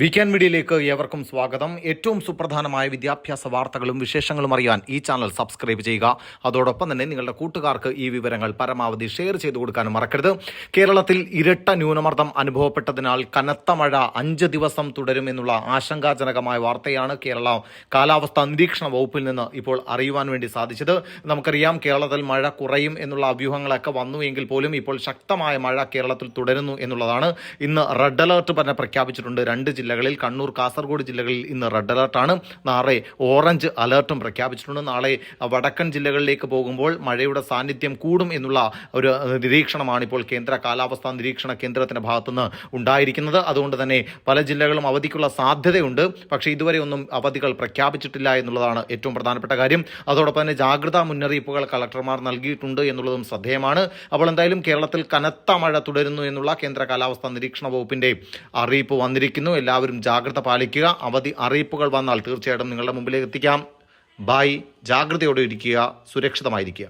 Weekend മീഡിയയിലേക്ക് ഏവർക്കും സ്വാഗതം. ഏറ്റവും സുപ്രധാനമായ വിദ്യാഭ്യാസ വാർത്തകളും വിശേഷങ്ങളും അറിയാൻ ഈ ചാനൽ സബ്സ്ക്രൈബ് ചെയ്യുക. അതോടൊപ്പം തന്നെ നിങ്ങളുടെ കൂട്ടുകാർക്ക് ഈ വിവരങ്ങൾ പരമാവധി ഷെയർ ചെയ്തു കൊടുക്കാനും മറക്കരുത്. കേരളത്തിൽ ഇരട്ട ന്യൂനമർദ്ദം അനുഭവപ്പെട്ടതിനാൽ കനത്ത മഴ അഞ്ച് ദിവസം തുടരുമെന്നുള്ള ആശങ്കാജനകമായ വാർത്തയാണ് കേരള കാലാവസ്ഥാ നിരീക്ഷണ വകുപ്പിൽ നിന്ന് ഇപ്പോൾ അറിയുവാൻ വേണ്ടി സാധിച്ചത്. നമുക്കറിയാം കേരളത്തിൽ മഴ കുറയും എന്നുള്ള അഭ്യൂഹങ്ങളൊക്കെ വന്നു എങ്കിൽ പോലും ഇപ്പോൾ ശക്തമായ മഴ കേരളത്തിൽ തുടരുന്നു എന്നുള്ളതാണ്. ഇന്ന് റെഡ് അലേർട്ട് തന്നെ പ്രഖ്യാപിച്ചിട്ടുണ്ട് രണ്ട് ജില്ലകളിൽ കണ്ണൂർ കാസർഗോഡ് ജില്ലകളിൽ ഇന്ന് റെഡ് അലർട്ടാണ്. നാളെ ഓറഞ്ച് അലർട്ടും പ്രഖ്യാപിച്ചിട്ടുണ്ട്. നാളെ വടക്കൻ ജില്ലകളിലേക്ക് പോകുമ്പോൾ മഴയുടെ സാന്നിധ്യം കൂടും എന്നുള്ള ഒരു നിരീക്ഷണമാണ് ഇപ്പോൾ കേന്ദ്ര കാലാവസ്ഥാ നിരീക്ഷണ കേന്ദ്രത്തിന്റെ ഭാഗത്തുനിന്ന് ഉണ്ടായിരിക്കുന്നത്. അതുകൊണ്ട് തന്നെ പല ജില്ലകളും അവധിക്കുള്ള സാധ്യതയുണ്ട്. പക്ഷേ ഇതുവരെ ഒന്നും അവധികൾ പ്രഖ്യാപിച്ചിട്ടില്ല എന്നുള്ളതാണ് ഏറ്റവും പ്രധാനപ്പെട്ട കാര്യം. അതോടൊപ്പം തന്നെ ജാഗ്രതാ മുന്നറിയിപ്പുകൾ കളക്ടർമാർ നൽകിയിട്ടുണ്ട് എന്നുള്ളതും ശ്രദ്ധേയമാണ്. അപ്പോൾ എന്തായാലും കേരളത്തിൽ കനത്ത മഴ തുടരുന്നു എന്നുള്ള കേന്ദ്ര കാലാവസ്ഥാ നിരീക്ഷണ വകുപ്പിന്റെ അറിയിപ്പ് വന്നിരിക്കുന്നു. എല്ലാവരും ജാഗ്രത പാലിക്കുക. അവധി അറിയിപ്പുകൾ വന്നാൽ തീർച്ചയായിട്ടും നിങ്ങളുടെ മുമ്പിലേക്ക് എത്തിക്കാം. ബൈ. ജാഗ്രതയോടെ ഇരിക്കുക. സുരക്ഷിതമായിരിക്കുക.